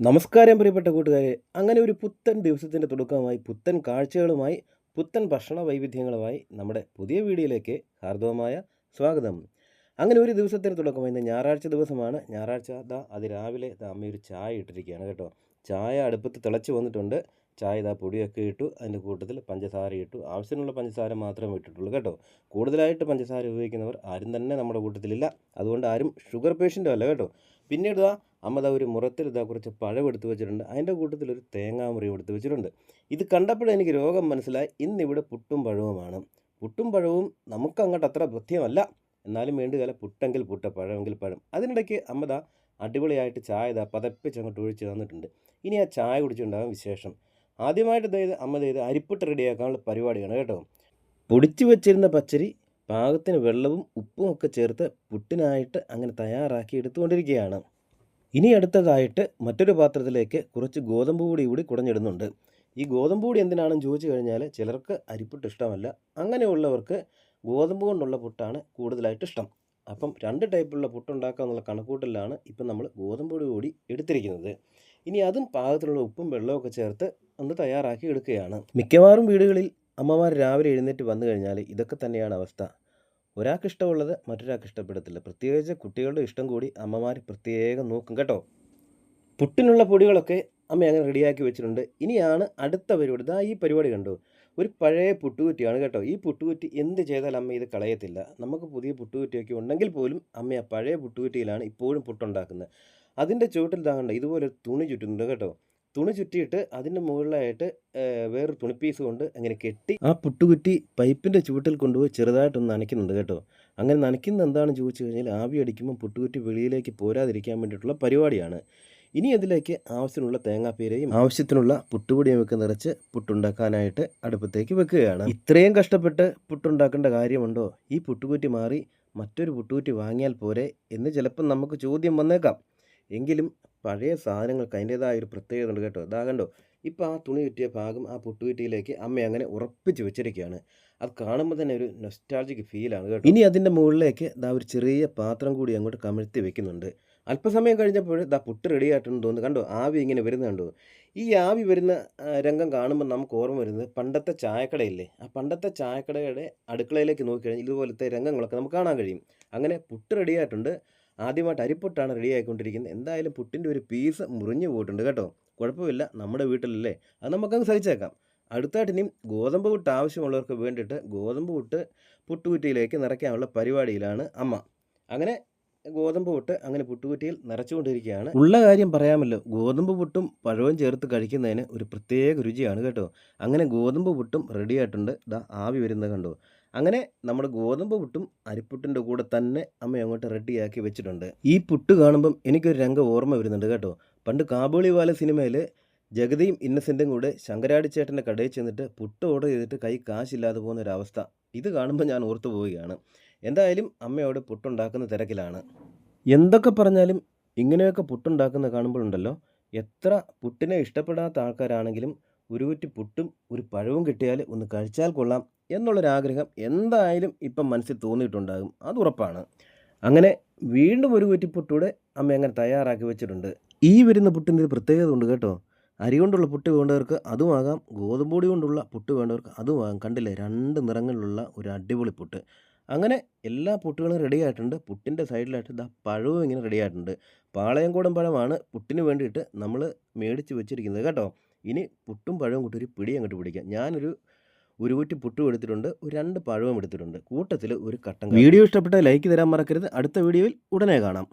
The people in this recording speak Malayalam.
നമസ്കാരം പ്രിയപ്പെട്ട കൂട്ടുകാരെ. അങ്ങനെ ഒരു പുത്തൻ ദിവസത്തിന്റെ തുടക്കമായി പുത്തൻ കാഴ്ചകളുമായി പുത്തൻ ഭക്ഷണ വൈവിധ്യങ്ങളുമായി നമ്മുടെ പുതിയ വീഡിയോയിലേക്ക് ഹാർദവമായ സ്വാഗതം. അങ്ങനെ ഒരു ദിവസത്തിന്റെ തുടക്കമായി ഇന്ന് ഞായറാഴ്ച ദിവസമാണ്. ഞായറാഴ്ച ദാ അതിരാവിലെ ദാ അമ്മ ഒരു ചായ ഇട്ടിരിക്കുകയാണ് കേട്ടോ. ചായ അടുപ്പത്ത് തിളച്ച് വന്നിട്ടുണ്ട്. ചായ ഇതാ പൊടിയൊക്കെ ഇട്ടു അതിന്റെ കൂട്ടത്തിൽ പഞ്ചസാര ഇട്ടു. ആവശ്യത്തിനുള്ള പഞ്ചസാര മാത്രമേ ഇട്ടിട്ടുള്ളൂ കേട്ടോ. കൂടുതലായിട്ട് പഞ്ചസാര ഉപയോഗിക്കുന്നവർ ആരും തന്നെ നമ്മുടെ കൂട്ടത്തിലില്ല. അതുകൊണ്ട് ആരും ഷുഗർ പേഷ്യന്റും അല്ല കേട്ടോ. പിന്നീട് അമ്മ ഒരു മുറത്തിൽ ഇതാ കുറച്ച് പഴം എടുത്തു വെച്ചിട്ടുണ്ട്. അതിന്റെ കൂട്ടത്തിൽ ഒരു തേങ്ങാമുറിയും എടുത്തു വെച്ചിട്ടുണ്ട്. ഇത് കണ്ടപ്പോഴേ എനിക്ക് രോഗം മനസ്സിലായി. ഇന്നിവിടെ പുട്ടും പഴവുമാണ്. പുട്ടും പഴവും നമുക്ക് അങ്ങോട്ട് അത്ര ബുദ്ധിയമല്ല എന്നാലും വേണ്ടുകാല പുട്ടെങ്കിൽ പുട്ട പഴമെങ്കിൽ പഴം. അതിനിടയ്ക്ക് അമ്മ ദാ അടിപൊളിയായിട്ട് ചായ ഇതാ പതപ്പിച്ച് അങ്ങോട്ട് ഒഴിച്ച് തന്നിട്ടുണ്ട്. ഇനി ആ ചായ കുടിച്ചുണ്ടാകും വിശേഷം. ആദ്യമായിട്ട് ഇതായത് അമ്മ ചെയ്ത് അരിപ്പുട്ട് റെഡിയാക്കാനുള്ള പരിപാടിയാണ് കേട്ടോ. പൊടിച്ചു വെച്ചിരുന്ന പച്ചരി പാകത്തിന് വെള്ളവും ഉപ്പും ഒക്കെ ചേർത്ത് പുട്ടിനായിട്ട് അങ്ങനെ തയ്യാറാക്കി എടുത്തുകൊണ്ടിരിക്കുകയാണ്. ഇനി അടുത്തതായിട്ട് മറ്റൊരു പാത്രത്തിലേക്ക് കുറച്ച് ഗോതമ്പ് പൊടി കൂടി കുടഞ്ഞിടുന്നുണ്ട്. ഈ ഗോതമ്പ് പൊടി എന്തിനാണെന്ന് ചോദിച്ചു കഴിഞ്ഞാൽ ചിലർക്ക് അരിപ്പുട്ട് ഇഷ്ടമല്ല. അങ്ങനെയുള്ളവർക്ക് ഗോതമ്പ് കൊണ്ടുള്ള പുട്ടാണ് കൂടുതലായിട്ട് ഇഷ്ടം. അപ്പം രണ്ട് ടൈപ്പുള്ള പുട്ടുണ്ടാക്കുക എന്നുള്ള കണക്കൂട്ടലാണ് ഇപ്പം നമ്മൾ ഗോതമ്പ് പൊടി കൂടി എടുത്തിരിക്കുന്നത്. ഇനി അതും പാകത്തിലുള്ള ഉപ്പും വെള്ളമൊക്കെ ചേർത്ത് ഒന്ന് തയ്യാറാക്കി എടുക്കുകയാണ്. മിക്കവാറും വീടുകളിൽ അമ്മമാർ രാവിലെ എഴുന്നേറ്റ് വന്നു കഴിഞ്ഞാൽ ഇതൊക്കെ തന്നെയാണ് അവസ്ഥ. ഒരാൾക്ക് ഇഷ്ടമുള്ളത് മറ്റൊരാൾക്ക് ഇഷ്ടപ്പെടത്തില്ല. പ്രത്യേകിച്ച് കുട്ടികളുടെ ഇഷ്ടം കൂടി അമ്മമാർ പ്രത്യേകം നോക്കും കേട്ടോ. പുട്ടിനുള്ള പൊടികളൊക്കെ അമ്മ അങ്ങനെ റെഡിയാക്കി വെച്ചിട്ടുണ്ട്. ഇനിയാണ് അടുത്ത പരിപാടി. ഇതാ ഈ പരിപാടി കണ്ടു? ഒരു പഴയ പുട്ടുകുറ്റിയാണ് കേട്ടോ. ഈ പുട്ടുകുറ്റി എന്ത് ചെയ്താൽ അമ്മ ഇത് കളയത്തില്ല. നമുക്ക് പുതിയ പുട്ടുകുറ്റിയൊക്കെ ഉണ്ടെങ്കിൽ പോലും അമ്മ ആ പഴയ പുട്ടുകുറ്റിയിലാണ് ഇപ്പോഴും പുട്ടുണ്ടാക്കുന്നത്. അതിന്റെ ചുവട്ടിൽ ഇതാകണ്ട ഇതുപോലെ തുണി ചുറ്റുന്നുണ്ട് കേട്ടോ. തുണി ചുറ്റിയിട്ട് അതിന്റെ മുകളിലായിട്ട് വേറൊരു തുണി പീസ് കൊണ്ട് അങ്ങനെ കെട്ടി ആ പുട്ടുകുറ്റി പൈപ്പിന്റെ ചുവട്ടിൽ കൊണ്ടുപോയി ചെറുതായിട്ടൊന്ന് നനയ്ക്കുന്നുണ്ട് കേട്ടോ. അങ്ങനെ നനയ്ക്കുന്നത് എന്താണെന്ന് ചോദിച്ചു കഴിഞ്ഞാൽ ആവി അടിക്കുമ്പോൾ പുട്ടുകുറ്റി വെളിയിലേക്ക് പോരാതിരിക്കാൻ വേണ്ടിയിട്ടുള്ള പരിപാടിയാണ്. ഇനി അതിലേക്ക് ആവശ്യത്തിനുള്ള തേങ്ങാപ്പീരയും ആവശ്യത്തിനുള്ള പുട്ടുപൊടിയും ഒക്കെ നിറച്ച് പുട്ടുണ്ടാക്കാനായിട്ട് അടുപ്പത്തേക്ക് വെക്കുകയാണ്. ഇത്രയും കഷ്ടപ്പെട്ട് പുട്ടുണ്ടാക്കേണ്ട കാര്യമുണ്ടോ? ഈ പുട്ടുകുറ്റി മാറി മറ്റൊരു പുട്ടുകുറ്റി വാങ്ങിയാൽ പോരെ എന്ന് ചിലപ്പം നമുക്ക് ചോദ്യം വന്നേക്കാം. എങ്കിലും പഴയ സാധനങ്ങൾക്ക് അതിന്റേതായ ഒരു പ്രത്യേകത ഉണ്ട് കേട്ടോ. ഇതാ കണ്ടോ? ഇപ്പോൾ ആ തുണി കിട്ടിയ ഭാഗം ആ പുട്ടുകുറ്റിയിലേക്ക് അമ്മ അങ്ങനെ ഉറപ്പിച്ച് വെച്ചിരിക്കുകയാണ്. അത് കാണുമ്പോൾ തന്നെ ഒരു നൊസ്റ്റാൾജിക് ഫീലാണ് കേട്ടോ. ഇനി അതിന്റെ മുകളിലേക്ക് ദാ ഒരു ചെറിയ പാത്രം കൂടി അങ്ങോട്ട് കമിഴ്ത്തി വെക്കുന്നുണ്ട്. അല്പസമയം കഴിഞ്ഞപ്പോൾ ദാ പുട്ട് റെഡി ആയിട്ടെന്ന് തോന്നുന്നു. കണ്ടോ? ആവി ഇങ്ങനെ വരുന്ന കണ്ടോ? ഈ ആവി വരുന്ന രംഗം കാണുമ്പോൾ നമുക്ക് ഓർമ്മ വരുന്നത് പണ്ടത്തെ ചായക്കടയില്ലേ? ആ പണ്ടത്തെ ചായക്കടയുടെ അടുക്കളയിലേക്ക് നോക്കിക്കഴിഞ്ഞാൽ ഇതുപോലത്തെ രംഗങ്ങളൊക്കെ നമുക്ക് കാണാൻ കഴിയും. അങ്ങനെ പുട്ട് റെഡി ആയിട്ടുണ്ട്. ആദ്യമായിട്ട് അരിപ്പൊട്ടാണ് റെഡി ആയിക്കൊണ്ടിരിക്കുന്നത്. എന്തായാലും പുട്ടിന്റെ ഒരു പീസ് മുറിഞ്ഞു പോയിട്ടുണ്ട് കേട്ടോ. കുഴപ്പമില്ല നമ്മുടെ വീട്ടിലല്ലേ? അത് നമുക്കങ്ങ് സഹിച്ചേക്കാം. അടുത്തായിട്ട് ഇനിയും ഗോതമ്പ് പുട്ട് ആവശ്യമുള്ളവർക്ക് വേണ്ടിയിട്ട് ഗോതമ്പ് പുട്ട് പുട്ടുകുറ്റിയിലേക്ക് നിറയ്ക്കാനുള്ള പരിപാടിയിലാണ് അമ്മ. അങ്ങനെ ഗോതമ്പ് പുട്ട് അങ്ങനെ പുട്ടുകുറ്റിയിൽ നിറച്ചുകൊണ്ടിരിക്കുകയാണ്. ഉള്ള കാര്യം പറയാമല്ലോ ഗോതമ്പ് പുട്ടും പഴവും ചേർത്ത് കഴിക്കുന്നതിന് ഒരു പ്രത്യേക രുചിയാണ് കേട്ടോ. അങ്ങനെ ഗോതമ്പ് പുട്ടും റെഡിയായിട്ടുണ്ട് ദാ ആവി വരുന്നത് കണ്ടോ? അങ്ങനെ നമ്മുടെ ഗോതമ്പ് പുട്ടും അരിപ്പുട്ടിന്റെ കൂടെ തന്നെ അമ്മ അങ്ങോട്ട് റെഡിയാക്കി വെച്ചിട്ടുണ്ട്. ഈ പുട്ട് കാണുമ്പം എനിക്കൊരു രംഗം ഓർമ്മ വരുന്നുണ്ട് കേട്ടോ. പണ്ട് കാബൂളിവാല സിനിമയിൽ ജഗതിയും ഇന്നസെന്റും കൂടെ ശങ്കരാടി ചേട്ടന്റെ കടയിൽ ചെന്നിട്ട് പുട്ട് ഓർഡർ ചെയ്തിട്ട് കൈ കാശില്ലാതെ പോകുന്ന ഒരു അവസ്ഥ ഇത് കാണുമ്പോൾ ഞാൻ ഓർത്തു പോവുകയാണ്. എന്തായാലും അമ്മയോട് പുട്ടുണ്ടാക്കുന്ന തിരക്കിലാണ്. എന്തൊക്കെ പറഞ്ഞാലും ഇങ്ങനെയൊക്കെ പുട്ടുണ്ടാക്കുന്ന കാണുമ്പോഴുണ്ടല്ലോ. എത്ര പുട്ടിനെ ഇഷ്ടപ്പെടാത്ത ആൾക്കാരാണെങ്കിലും ഒരു കുറ്റി പുട്ടും ഒരു പഴവും കിട്ടിയാൽ ഒന്ന് കഴിച്ചാൽ കൊള്ളാം. എന്നുള്ളൊരാഗ്രഹം എന്തായാലും ഇപ്പം മനസ്സിൽ തോന്നിയിട്ടുണ്ടാകും. അത് ഉറപ്പാണ്. അങ്ങനെ വീണ്ടും ഒരു കുറ്റി പുട്ടൂടെ അമ്മ അങ്ങനെ തയ്യാറാക്കി വെച്ചിട്ടുണ്ട്. ഈ വരുന്ന പുട്ടിന്റെ ഒരു പ്രത്യേകത ഉണ്ട് കേട്ടോ. അരി കൊണ്ടുള്ള പുട്ട് വേണ്ടവർക്ക് അതുമാകാം ഗോതമ്പ് പൊടി കൊണ്ടുള്ള പുട്ട് വേണ്ടവർക്ക് അതുമാകാം കണ്ടില്ലേ? രണ്ട് നിറങ്ങളിലുള്ള ഒരു അടിപൊളി പുട്ട്. അങ്ങനെ എല്ലാ പുട്ടുകളും റെഡി ആയിട്ടുണ്ട്. പുട്ടിന്റെ സൈഡിലായിട്ട് ഇതാ പഴവും ഇങ്ങനെ റെഡി ആയിട്ടുണ്ട്. പാളയംകോടൻ പഴമാണ്. പുട്ടിന് വേണ്ടിയിട്ട് നമ്മൾ മേടിച്ച് വെച്ചിരിക്കുന്നത് കേട്ടോ. ഇനി പുട്ടും പഴവും കൂട്ടി ഒരു പിടി അങ്ങോട്ട് പിടിക്കാം. ഞാനൊരു ഒരു കുറ്റി പുട്ടും എടുത്തിട്ടുണ്ട് ഒരു രണ്ട് പഴവും എടുത്തിട്ടുണ്ട്. കൂട്ടത്തിൽ ഒരു കട്ടൻ വീഡിയോ ഇഷ്ടപ്പെട്ട ലൈക്ക് തരാൻ മറക്കരുത്. അടുത്ത വീഡിയോയിൽ ഉടനെ കാണാം.